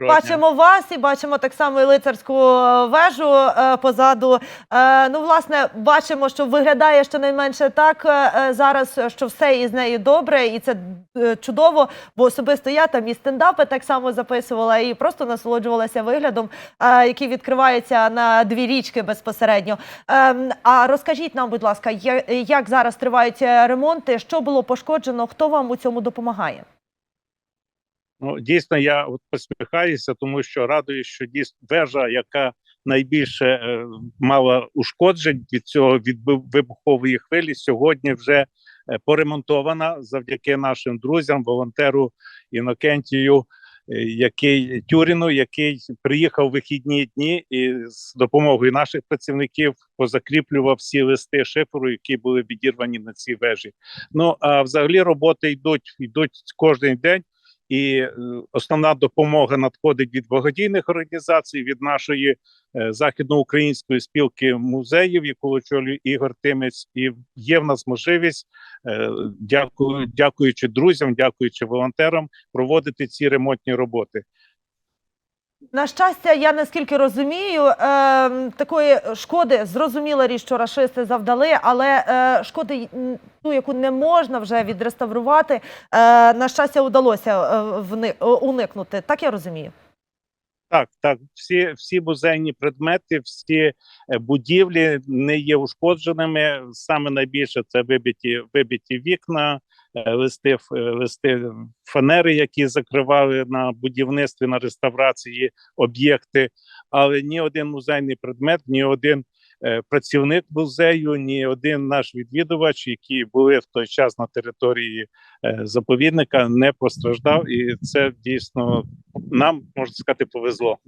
Бачимо вас і бачимо так само і лицарську е, вежу е, позаду. Е, ну, власне, бачимо, що виглядає щонайменше так е, е, зараз, що все із нею добре, і це е, чудово. Бо особисто я там і стендапи так само записувала, і просто насолоджувалася виглядом, е, який відкривається на дві річки безпосередньо. Е, а розкажіть нам, будь ласка, як зараз тривають е, ремонти, що було пошкоджено, хто вам у цьому допомагає? Ну, дійсно, я от посміхаюся, тому що радую, що дійсно вежа, яка найбільше е, мала ушкоджень від цього від вибухової хвилі, сьогодні вже е, поремонтована завдяки нашим друзям, волонтеру Інокентію, е, який Тюріну, який приїхав вихідні дні і з допомогою наших працівників позакріплював всі листи шиферу, які були відірвані на цій вежі. Ну а взагалі роботи йдуть йдуть кожен день. І е, основна допомога надходить від благодійних організацій, від нашої е, західноукраїнської спілки музеїв, яку очолює Ігор Тимець. І є в нас можливість, е, дякую, дякуючи друзям, дякуючи волонтерам, проводити ці ремонтні роботи. На щастя, я наскільки розумію, е, такої шкоди зрозуміла річ, що рашисти завдали, але е, шкоди, ту, яку не можна вже відреставрувати, е, на щастя, вдалося е, вни- уникнути. Так я розумію. Так, так, всі, всі музейні предмети, всі е, будівлі не є ушкодженими. Саме найбільше це вибиті, вибиті вікна, листи, ф- е, листи фанери, які закривали на будівництві, на реставрації об'єкти. Але ні один музейний предмет, ні один е, працівник музею, ні один наш відвідувач, які були в той час на території е, заповідника, не постраждав, і це дійсно нам можна сказати повезло.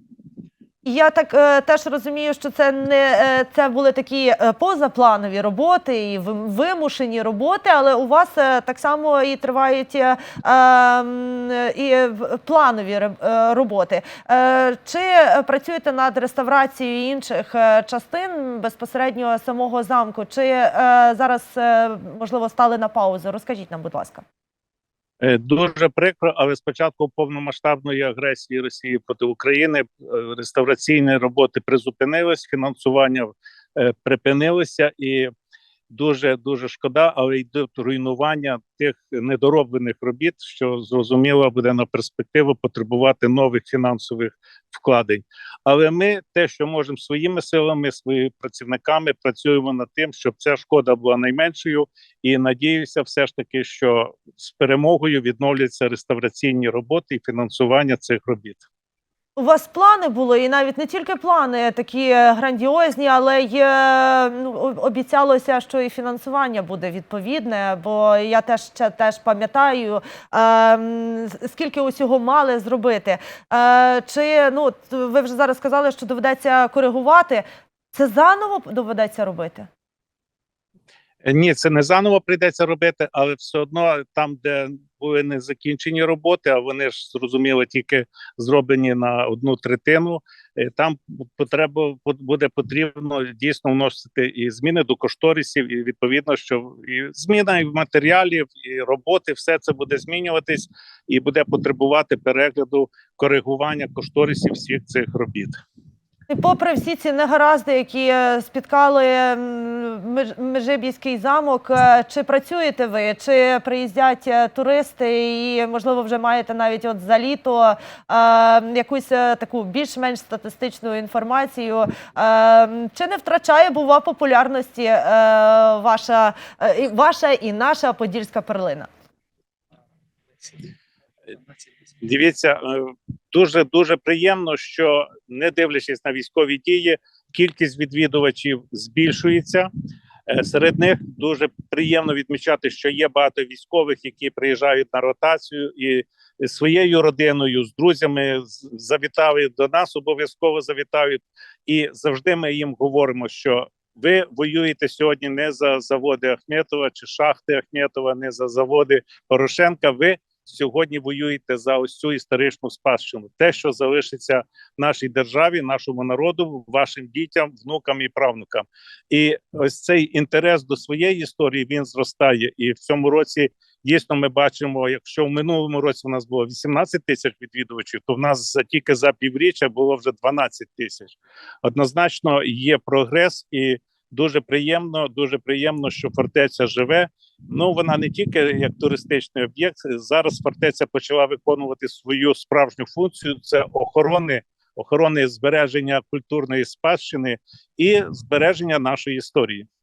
Я так е, теж розумію, що це не е, це були такі е, позапланові роботи і вимушені роботи, але у вас е, так само і тривають е, ем, і планові е, роботи. Е, чи працюєте над реставрацією інших е, частин безпосередньо самого замку? Чи е, зараз е, можливо стали на паузу? Розкажіть нам, будь ласка. Е, Дуже прикро, але спочатку повномасштабної агресії Росії проти України е, реставраційні роботи призупинились, фінансування е, припинилося, і дуже дуже шкода, але йдуть руйнування тих недороблених робіт, що зрозуміло буде на перспективу потребувати нових фінансових вкладень. Але ми те, що можемо своїми силами, своїми працівниками, працюємо над тим, щоб ця шкода була найменшою, і надіюся, все ж таки, що з перемогою відновляться реставраційні роботи і фінансування цих робіт. У вас плани були, і навіть не тільки плани такі е, грандіозні, але й е, ну, обіцялося, що і фінансування буде відповідне. Бо я теж ще теж пам'ятаю, е, скільки усього мали зробити. Е, чи ну ви вже зараз сказали, що доведеться коригувати? Це заново доведеться робити? Ні, це не заново прийдеться робити, але все одно там, де були не закінчені роботи, а вони ж зрозуміло тільки зроблені на одну третину. е, Там потреба буде потрібно дійсно вносити і зміни до кошторисів, і відповідно, що і зміна і матеріалів, і роботи, все це буде змінюватись і буде потребувати перегляду коригування кошторисів всіх цих робіт. Попри всі ці негаразди, які е, спіткали Межибійський замок, е, чи працюєте ви, чи приїздять е, туристи, і можливо вже маєте навіть от за літо е, якусь таку більш-менш статистичну інформацію? Е, чи не втрачає бува популярності е, ваша, е, ваша і наша подільська перлина? Дивіться, дуже дуже приємно, що не дивлячись на військові дії, кількість відвідувачів збільшується. Е, Серед них дуже приємно відмічати, що є багато військових, які приїжджають на ротацію і своєю родиною, з друзями завітали до нас, обов'язково завітають. І завжди ми їм говоримо, що ви воюєте сьогодні не за заводи Ахметова чи шахти Ахметова, не за заводи Порошенка. Ви сьогодні воюєте за ось цю історичну спадщину, те, що залишиться нашій державі, нашому народу, вашим дітям, внукам і правнукам. І ось цей інтерес до своєї історії він зростає. І в цьому році дійсно ми бачимо, якщо в минулому році у нас було 18 тисяч відвідувачів, то в нас за тільки за півріччя було вже 12 тисяч. Однозначно є прогрес і. Дуже приємно, дуже приємно, що фортеця живе. Ну вона не тільки як туристичний об'єкт. Зараз фортеця почала виконувати свою справжню функцію: це охорони, охорони збереження культурної спадщини і збереження нашої історії.